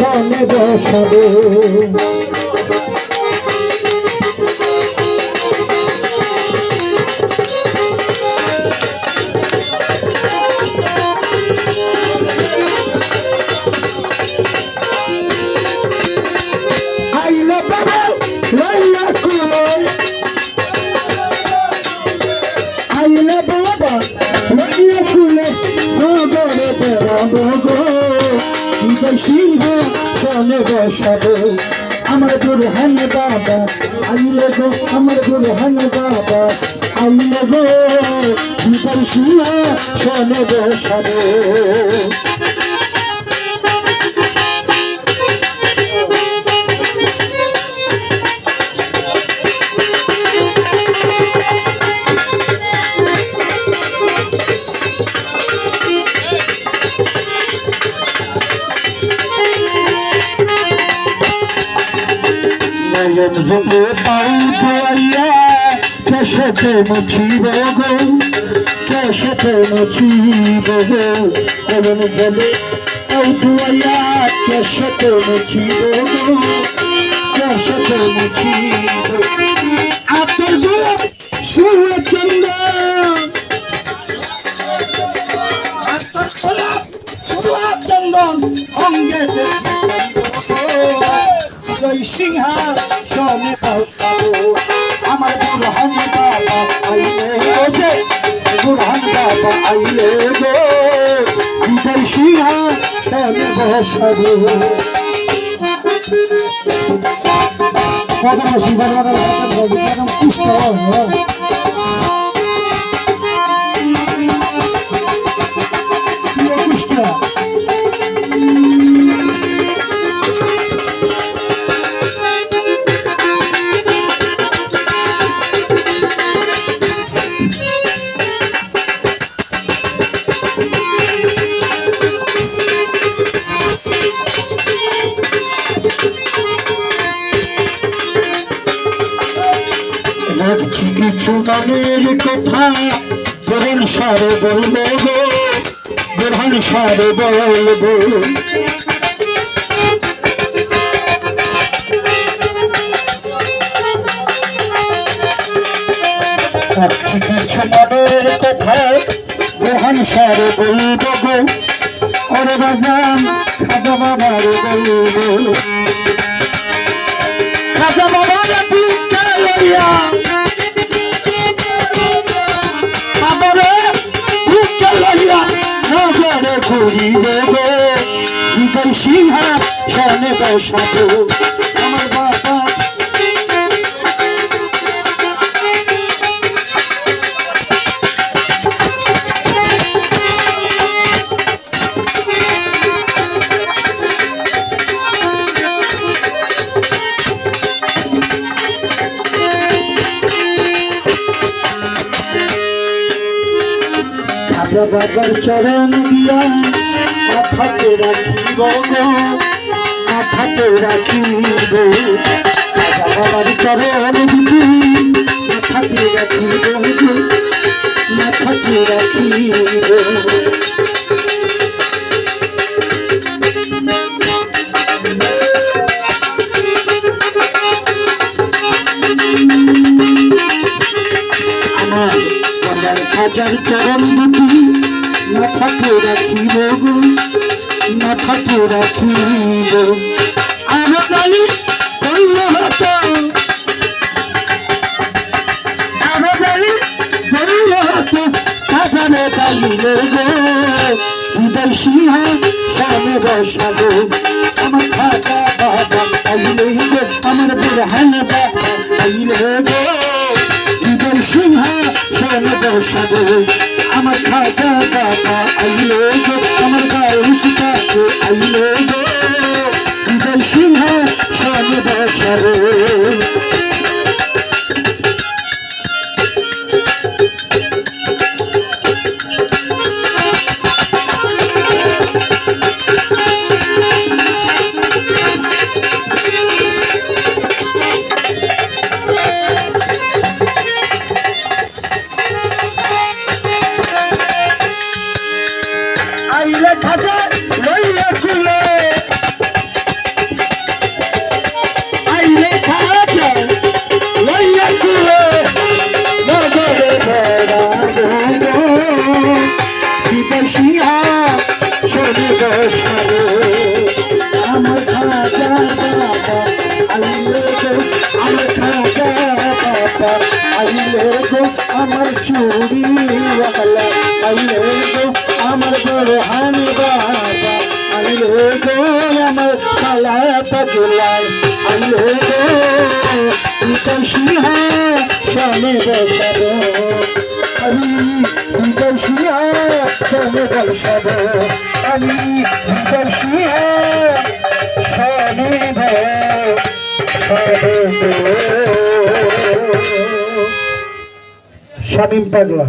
সনে বসাবে। বিজয় চলে বসাবে। আমার দুর্হান বাবা, আইলে গো, আমার দুর্হান বাবা, আইলে গো বিজয় সিংহ সনে বসাবো। নয়ন জলে পাই ধোয়াইয়া কেশতে মুছিব গো, কেশতে মুছিব গো। জলে পাই ধোয়াইয়া কেশতে মুছিব গো। কেশতে মুছিব চন্দন অঙ্গে বাবা আইলে গো সিংহা সনে বসাবো কত বসি কত পুষ্ট পুষ্ট কিছু মনের কথা গ্রহণ সারে বলব গো গ্রহণ সারে বলব। কিছু মনের কথা গ্রহণ সারে বলব গো ওরে বাজান খাজা বাবার নজরে ঘুরিবে হৃদয় সিংহাসনে বসাবো। আমার বাবা বাবার চরণ দিয়া মাথাতে রাখিব মাথাতে রাখিব বাবার চরণ দুটি মাথাতে রাখিব মাথাতে রাখিব খাজার চরণ দুটি মাথাতে রাখিব গো মাথাতে রাখিব জানি বলল হতো জানি বলল হতো খাজারে পাইল গো, হৃদয় সিংহ সামনে বসাবো আমার খাজা বাবা পাইলে গো, আমার খাজা বাবা আইলে গো আমার চুরি ওয়ালা আইলে গো আমার বড় হানি বাবা আইলে গো আমার কালা পাগলায় আইলে গো বিদেশি হ্যাঁ সামনে বসাবো আমি বিদেশি হ্যাঁ সামনে বসাবো আমি শামিম পাগলা